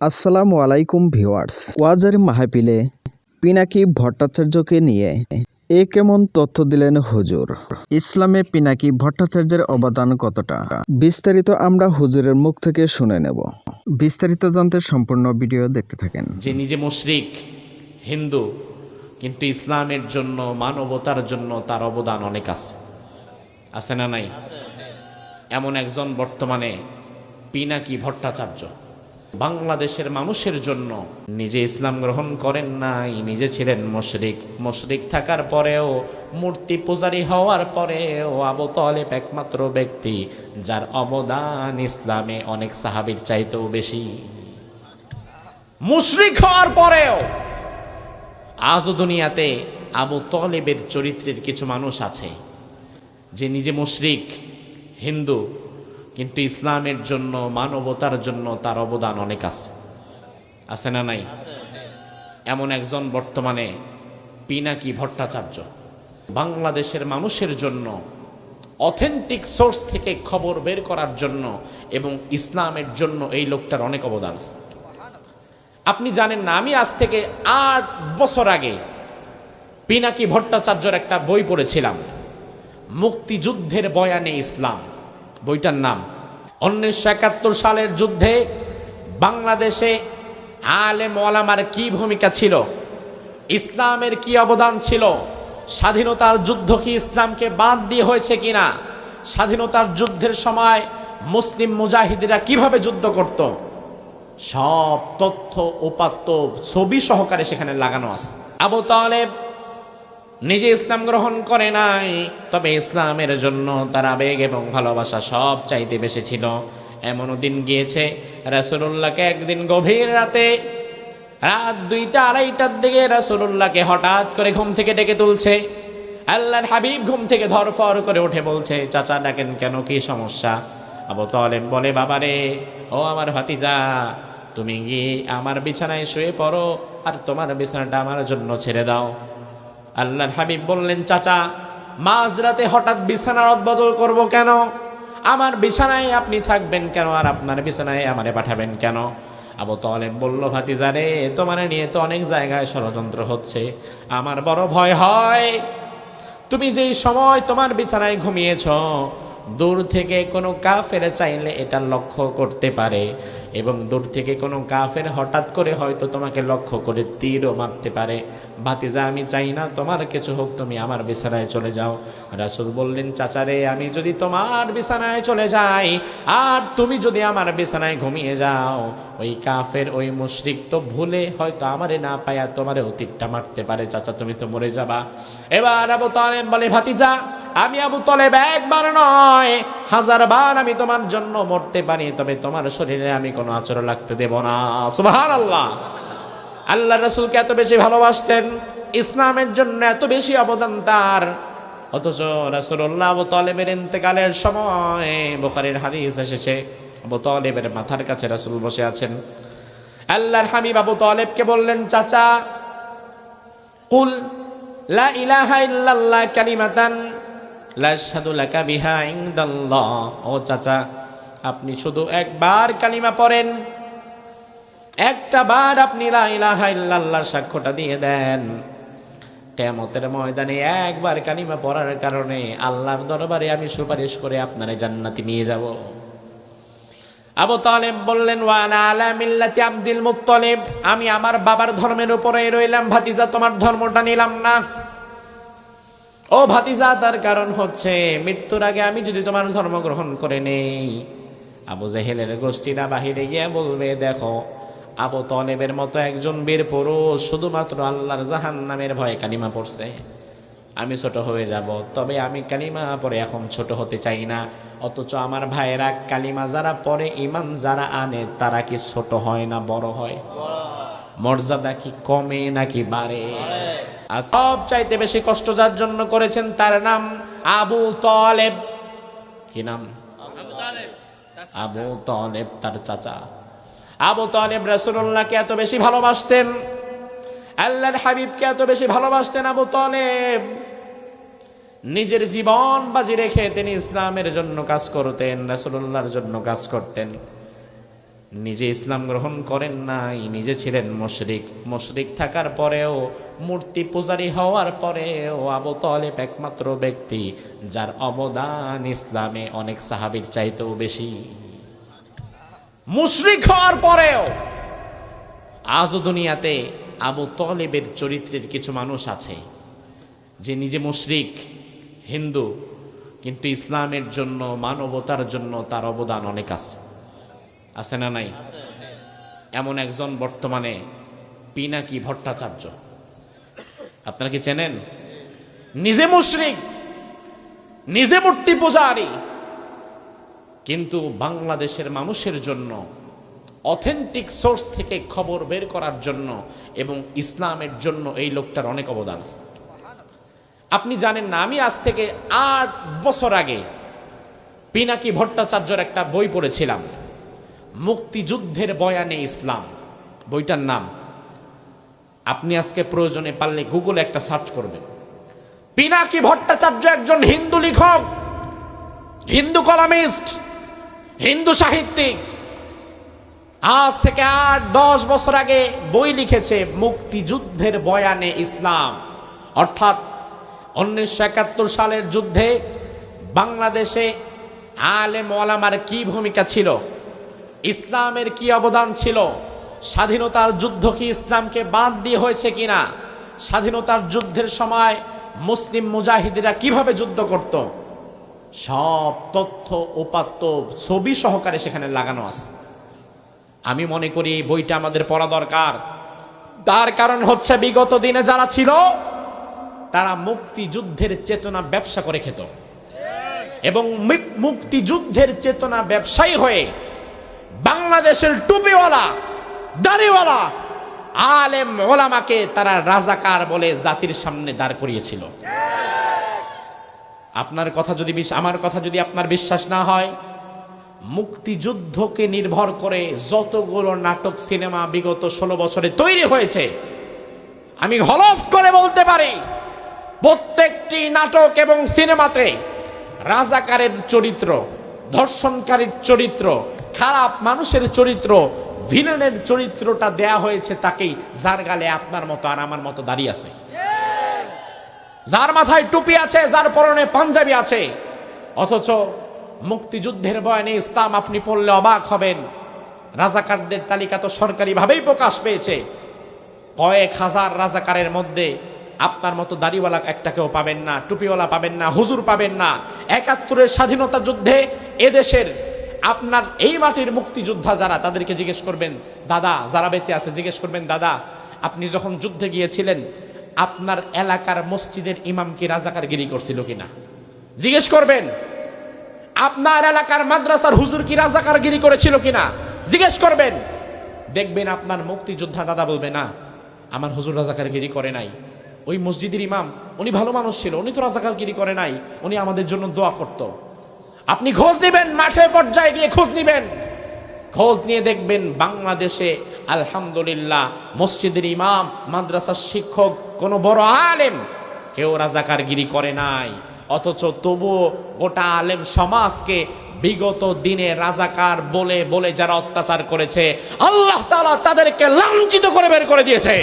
আসসালামু আলাইকুম ভিউয়ার্স। ওয়াজারি মাহফিলে পিনাকি ভট্টাচার্যকে নিয়ে এ কেমন তথ্য দিলেন হুজুর? ইসলামে পিনাকি ভট্টাচার্যের অবদান কতটা? বিস্তারিত আমরা হুজুরের মুখ থেকে শুনে নেব। বিস্তারিত জানতে সম্পূর্ণ ভিডিও দেখতে থাকেন। যে নিজে মুশরিক, হিন্দু, কিন্তু ইসলামের জন্য, মানবতার জন্য তার অবদান অনেক আছে। আছে না নাই? এমন একজন বর্তমানে পিনাকি ভট্টাচার্য। বাংলাদেশের মানুষের জন্য। নিজে ইসলাম গ্রহণ করেন নাই, নিজে ছিলেন মুশরিক। মুশরিক থাকার পরেও, মূর্তি পূজারী হওয়ার পরেও আবু তলেব একমাত্র ব্যক্তি, যার অবদান ইসলামে অনেক সাহাবির চাইতেও বেশি। মুশরিক হওয়ার পরেও, আজও দুনিয়াতে আবু তলেবের চরিত্রের কিছু মানুষ আছে, যে নিজে মুশরিক, হিন্দু কিন্তু ইসলামের জন্য, মানবতার জন্য তার অবদান অনেক আছে। আছে না নাই? এমন একজন বর্তমানে পিনাকি ভট্টাচার্য। বাংলাদেশের মানুষের জন্য, অথেন্টিক সোর্স থেকে খবর বের করার জন্য এবং ইসলামের জন্য এই লোকটার অনেক অবদান আছে। আপনি জানেন না, আমি আজ থেকে আট বছর আগে পিনাকি ভট্টাচার্যর একটা বই পড়েছিলাম, মুক্তিযুদ্ধের বয়ানে ইসলাম। বইটার নাম। উনিশশো একাত্তর সালের যুদ্ধে বাংলাদেশে আলে মোলামার কি ভূমিকা ছিল? ইসলামের কি অবদান ছিল? স্বাধীনতার যুদ্ধ কি ইসলামকে বাদ দিয়ে হয়েছে কিনা? স্বাধীনতার যুদ্ধের সময় মুসলিম মুজাহিদিরা কীভাবে যুদ্ধ করত? সব তথ্য উপাত্ত ছবি সহকারে সেখানে লাগানো আছে। আবু তালেব নিজে ইসলাম গ্রহণ করে নাই, তবে ইসলামের জন্য তার আবেগ এবং ভালোবাসা সব চাইতে বেশি ছিল। এমনও দিন গিয়েছে, রাসুলুল্লাহকে একদিন গভীর রাতে রাত দুইটা আড়াইটার দিকে রাসুলুল্লাহকে হঠাৎ করে ঘুম থেকে ডেকে তুলছে। আল্লাহর হাবিব ঘুম থেকে ধরফর করে উঠে বলছে, চাচা, ডাকেন কেন? কি সমস্যা? আবু তালেব বলে, বাবারে, ও আমার ভাতিজা, তুমি গিয়ে আমার বিছানায় শুয়ে পড়ো আর তোমার বিছানাটা আমার জন্য ছেড়ে দাও। আল্লাহর হাবিব বললেন, চাচা, মাঝরাতে হঠাৎ বিছানার বদল করব কেন? আমার বিছানায় আপনি থাকবেন কেন? আর আপনার বিছানায় আমারে পাঠাবেন কেন? আবু তলেব বলল ভাতিজারে তোমার নিয়ে তো অনেক জায়গায় ষড়যন্ত্র হচ্ছে। আমার বড় ভয় হয়। তুমি যেই সময় তোমার বিছানায় ঘুমিয়েছ, দূর থেকে কোনো কাফের চাইলে এটা লক্ষ্য করতে পারে। এবং দূর থেকে কোনো কাফের হঠাৎ করে হয়তো তোমাকে লক্ষ্য করে তীরও মারতে পারে। ভাতিজা, আমি চাই না, তোমার কিছু হোক, তুমি আমার বিছানায় চলে যাও। রাসুল বললেন, চাচারে, আমি যদি তোমার বিছানায় চলে যাই, আর তুমি যদি আমার বিছানায় ঘুমিয়ে যাও, ওই কাফের, ওই মুশরিক তো ভুলে হয়তো আমারে না পায়া তোমারে অতীতটা মারতে পারে। চাচা, তুমি তো মরে যাবা। এবার আবু তলেব বলে, ভাতিজা, আমি আবু তলেব একবার নয়, হাজার বার আমি তোমার জন্য মরতে পারি, তবে তোমার শরীরে আমি কোনো আচরণ লাগতে দেব না। সুবহান আল্লাহ আল্লাহ রসুলকে এত বেশি ভালোবাসতেন, ইসলামের জন্য এত বেশি অবদান তার। অথচ রাসুল্লাহ আবু তলেবের ইন্তেকালের সময় বোখারের হাদিস এসেছে, আবু তলেবের মাথার কাছে রাসুল বসে আছেন। আল্লাহর হাবিব আবু তলেবকে বললেন, চাচা, কুল লা ইলাহা ইল্লাল্লাহ কালিমাতান লা আশহাদু লাকা বিহা ইনদাল্লাহ। ও চাচা, আপনি শুধু একবার কালিমা পড়েন, একটা বার আপনি লা ইলাহা ইল্লাল্লাহর সাক্ষ্যটা দিয়ে দেন। কেমতের ময়দানে একবার কালিমা পড়ার কারণে আল্লাহর দরবারে আমি সুপারিশ করে আপনারে জান্নাতি নিয়ে যাব। আবু তালেব বললেন ওয়ানা আলা মিল্লাতি আব্দুল মুত্তালিব, আমি আমার বাবার ধর্মের উপরে রইলাম, ভাতিজা তোমার ধর্মটা নিলাম না। ও ভাতিজা, তার কারণ হচ্ছে মৃত্যুর আগে আমি যদি তোমার ধর্ম গ্রহণ করে নেই, আবু জাহেলের গোষ্ঠীরা বাহিরে গিয়ে বলবে, দেখো আবু তলেবের মতো একজন বীর পুরুষ শুধুমাত্র আল্লাহর জাহান নামের ভয়ে কালিমা পড়ছে। আমি ছোট হয়ে যাব তবে আমি কালিমা পরে এখন ছোট হতে চাই না। অথচ আমার ভাইয়েরা কালিমা যারা পরে ইমান যারা আনে তারা কি ছোট হয় না বড় হয়? মর্যাদা কি কমে নাকি বাড়ে? আর সব চাইতে বেশি কষ্ট যার জন্য করেছেন তার নাম আবু তলেব। কি নাম? আবু তলেব তার চাচা। আবু তলেব রসুল্লাহকে এত বেশি ভালোবাসতেন, আল্লাহর হাবিবকে এত বেশি ভালোবাসতেন আবু তলেব। নিজের জীবন বাজি রেখে তিনি ইসলামের জন্য কাজ করতেন রাসুল্লাহর জন্য কাজ করতেন। নিজে ইসলাম গ্রহণ করেন নাই, নিজে ছিলেন মুশরিক। মুশরিক থাকার পরেও, মূর্তি পূজারী হওয়ার পরেও আবু তলেব একমাত্র ব্যক্তি, যার অবদান ইসলামে অনেক সাহাবীর চাইতেও বেশি। মুশরিক হওয়ার পরেও আজও দুনিয়াতে আবু তলেবের চরিত্রের কিছু মানুষ আছে যে নিজে মুশরিক, হিন্দু, কিন্তু ইসলামের জন্য, মানবতার জন্য তার অবদান অনেক আছে। আছে না নাই? এমন একজন বর্তমানে পিনাকি ভট্টাচার্য। আপনারা কি চেনেন? নিজে মুশরিক, নিজে মূর্তি পূজারী কিন্তু বাংলাদেশের মানুষের জন্য অথেন্টিক সোর্স থেকে খবর বের করার জন্য এবং ইসলামের জন্য এই লোকটার অনেক অবদান আছে। আপনি জানেন না, আমি আজ থেকে আট বছর আগে পিনাকি ভট্টাচার্যর একটা বই পড়েছিলাম, মুক্তিযুদ্ধের বয়ানে ইসলাম। বইটার নাম, আপনি আজকে প্রয়োজনে পারলে গুগলে একটা সার্চ করবেন। পিনাকি ভট্টাচার্য একজন হিন্দু লেখক, হিন্দু কলামিস্ট। হিন্দু সাহিত্যিক। আজ থেকে আট, দশ বছর আগে বই লিখেছে মুক্তিযুদ্ধের বয়ানে ইসলাম। অর্থাৎ উনিশশো একাত্তর সালের যুদ্ধে বাংলাদেশে আলেম ওলামার কি ভূমিকা ছিল? ইসলামের কি অবদান ছিল? স্বাধীনতার যুদ্ধ কি ইসলামকে বাদ দিয়ে হয়েছে কিনা? স্বাধীনতার যুদ্ধের সময় মুসলিম মুজাহিদিরা কীভাবে যুদ্ধ করত? সব তথ্য উপাত্ত ছবি সহকারে সেখানে লাগানো আছে। আমি মনে করি বইটা আমাদের পড়া দরকার। তার কারণ হচ্ছে বিগত দিনে যারা ছিল, তারা মুক্তিযুদ্ধের চেতনা ব্যবসা করে খেত। এবং মুক্তিযুদ্ধের চেতনা ব্যবসায়ী হয়ে বাংলাদেশের টুপিওয়ালা, দাড়িওয়ালা, আলেম ওলামাকে তারা রাজাকার বলে জাতির সামনে দাঁড় করিয়েছিল। আপনার কথা যদি আমার কথা যদি আপনার বিশ্বাস না হয়, মুক্তিযুদ্ধকে নির্ভর করে যতগুলো নাটক, সিনেমা বিগত ষোলো বছরে তৈরি হয়েছে, আমি হলফ করে বলতে পারি, প্রত্যেকটি নাটক এবং সিনেমাতে রাজাকারের চরিত্র, ধর্ষণকারীর চরিত্র, খারাপ মানুষের চরিত্র, ভিলেনের চরিত্রটা দেয়া হয়েছে তাকেই, যার গালে আপনার মতো আর আমার মতো দাঁড়িয়ে আছে। যার মাথায় টুপি আছে, যার পরনে পাঞ্জাবি আছে। অথচ মুক্তিযুদ্ধের বয়ানে ইসলাম আপনি পড়লে অবাক হবেন। রাজাকারদের তালিকা তো সরকারিভাবেই প্রকাশ পেয়েছে। কয়েক হাজার রাজাকারের মধ্যে আপনার মতো দাড়িওয়ালা একটাকেও পাবেন না, টুপিওয়ালা পাবেন না, হুজুর পাবেন না। একাত্তরের স্বাধীনতা যুদ্ধে এদেশের আপনার এই মাটির মুক্তিযোদ্ধা যারা, তাদেরকে জিজ্ঞেস করবেন, দাদা, যারা বেঁচে আছে জিজ্ঞেস করবেন, দাদা, আপনি যখন যুদ্ধে গিয়েছিলেন আপনার এলাকার মসজিদের ইমাম কি রাজাকারগিরি করছিল কিনা? জিজ্ঞেস করবেন, আপনার এলাকার মাদ্রাসার হুজুর কি রাজাকারগিরি করেছিল কিনা? জিজ্ঞেস করবেন। দেখবেন আপনার মুক্তিযোদ্ধা দাদা বলবে, না, আমার হুজুর রাজাকারগিরি করে নাই। ওই মসজিদের ইমাম, উনি ভালো মানুষ ছিল, উনি তো রাজাকারগিরি করে নাই, উনি আমাদের জন্য দোয়া করত। আপনি খোঁজ নেবেন, মাঠে পর্যায়ে গিয়ে খোঁজ নেবেন। খোঁজ নিয়ে দেখবেন বাংলাদেশে আলহামদুলিল্লাহ, মসজিদের ইমাম, মাদ্রাসার শিক্ষক, কোন বড় আলেম কেউ রাজাকারগিরি করে নাই। অথচ তবুও গোটা আলেম সমাজকে বিগত দিনে রাজাকার বলে বলে যারা অত্যাচার করেছে, আল্লাহ তালা তাদেরকে লাঞ্ছিত করে বের করে দিয়েছে।